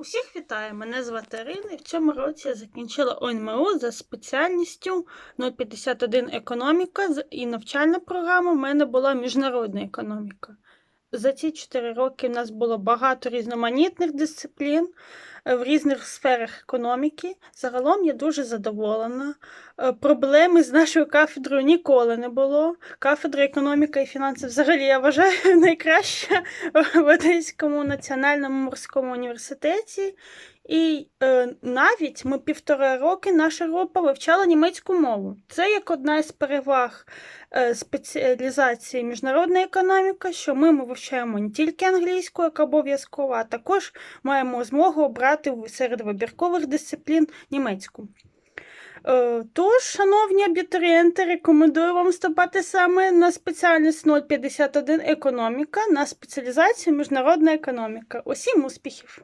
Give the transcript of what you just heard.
Усіх вітаю! Мене звати Ірина. В цьому році я закінчила ОНМУ за спеціальністю 051 економіка і навчальна програма в мене була міжнародна економіка. За ці 4 роки в нас було багато різноманітних дисциплін в різних сферах економіки. Загалом я дуже задоволена. Е, Проблеми з нашою кафедрою ніколи не було. Кафедра економіка і фінанси взагалі я вважаю найкраща в Одеському національному морському університеті. І е, навіть ми півтора роки наша група вивчала німецьку мову. Це як одна із переваг е, спеціалізації міжнародна економіка, що ми, ми вивчаємо не тільки англійську, як обов'язково, а також маємо змогу обрати в- серед вибіркових дисциплін німецьку. Е, Тож, шановні абітурієнти, рекомендую вам вступати саме на спеціальність 051 економіка на спеціалізацію міжнародна економіка. Усім успіхів!